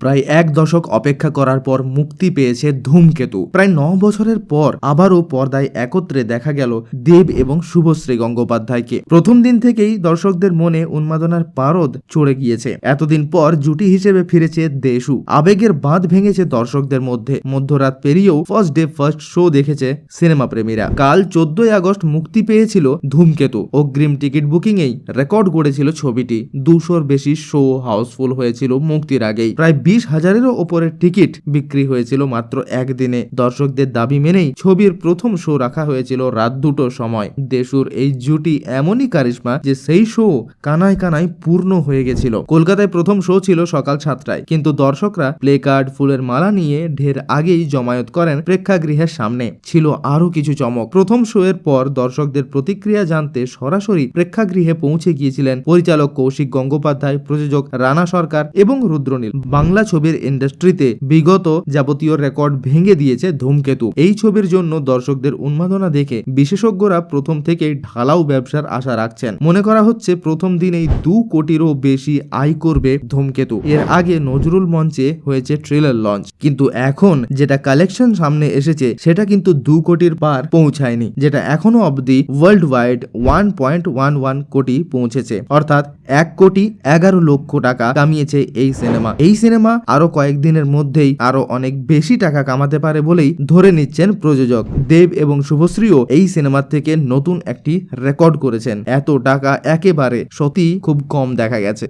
প্রায় এক দশক অপেক্ষা করার পর মুক্তি পেয়েছে ধূমকেতু। প্রায় ন বছরের পর আবারও পর্দায় একত্রে দেখা গেল দেব এবং শুভশ্রী গঙ্গোপাধ্যায়কে। প্রথম দিন থেকেই দর্শকদের মনে উন্মাদনার পারদ চড়ে গিয়েছে। এতদিন পর জুটি হিসেবে ফিরেছে দেশু। আবেগের বাঁধ ভেঙেছে দর্শকদের মধ্যে। মধ্যরাত পেরিয়েও ফার্স্ট ডে ফার্স্ট শো দেখেছে সিনেমা প্রেমীরা। কাল চোদ্দই আগস্ট মুক্তি পেয়েছিল ধূমকেতু। অগ্রিম টিকিট বুকিংয়েই রেকর্ড গড়েছিল ছবিটি। দুশোর বেশি শো হাউসফুল হয়েছিল মুক্তির আগেই। প্রায় বিশ হাজারেরও ওপরের টিকিট বিক্রি হয়েছিল মাত্র একদিনে। দর্শকদের দাবি মেনেই ছবির প্রথম শো রাখা হয়েছিল রাত দুটো সময়। দেশুর এই জুটি এমনই কারিশমা যে সেই শো কানায় কানায় পূর্ণ হয়ে গেছিল। কলকাতায় প্রথম শো ছিল সকাল সাতটায়। কিন্তু দর্শকরা প্লে কার্ড, ফুলের মালা নিয়ে ঢের আগেই জমায়েত করেন প্রেক্ষাগৃহের সামনে। ছিল আরও কিছু চমক। প্রথম শো এর পর দর্শকদের প্রতিক্রিয়া জানতে সরাসরি প্রেক্ষাগৃহে পৌঁছে গিয়েছিলেন পরিচালক কৌশিক গঙ্গোপাধ্যায়, প্রযোজক রানা সরকার এবং রুদ্রনীল। বাংলা ছবির ইন্ডাস্ট্রিতে বিগত যাবতীয় রেকর্ড ভেঙে দিয়েছে ধূমকেতু। এই ছবির জন্য দর্শকদের উন্মাদনা দেখে বিশেষজ্ঞরা প্রথম থেকেই ঢালাও ব্যবসার আশা রাখছেন। মনে করা হচ্ছে প্রথম দিনেই দু কোটিরও বেশি আয় করবে ধূমকেতু। এর আগে নজরুল মঞ্চে হয়েছে ট্রেলার লঞ্চ। কিন্তু এখন যেটা কালেকশন সামনে এসেছে, সেটা কিন্তু দু কোটির পার পৌঁছায়নি, যেটা এখনও অবধি world wide one point one one crore পৌঁছেছে। অর্থাৎ এক কোটি এগারো লক্ষ টাকা কামিয়েছে এই সিনেমা। এই সিনেমা আরও কয়েকদিনের মধ্যেই আরও অনেক বেশি টাকা কামাতে পারে বলেই ধরে নিচ্ছেন প্রযোজক। দেব এবং শুভশ্রীও এই সিনেমার থেকে নতুন একটি রেকর্ড করেছেন। এত টাকা একেবারে সত্যি খুব কম দেখা গেছে।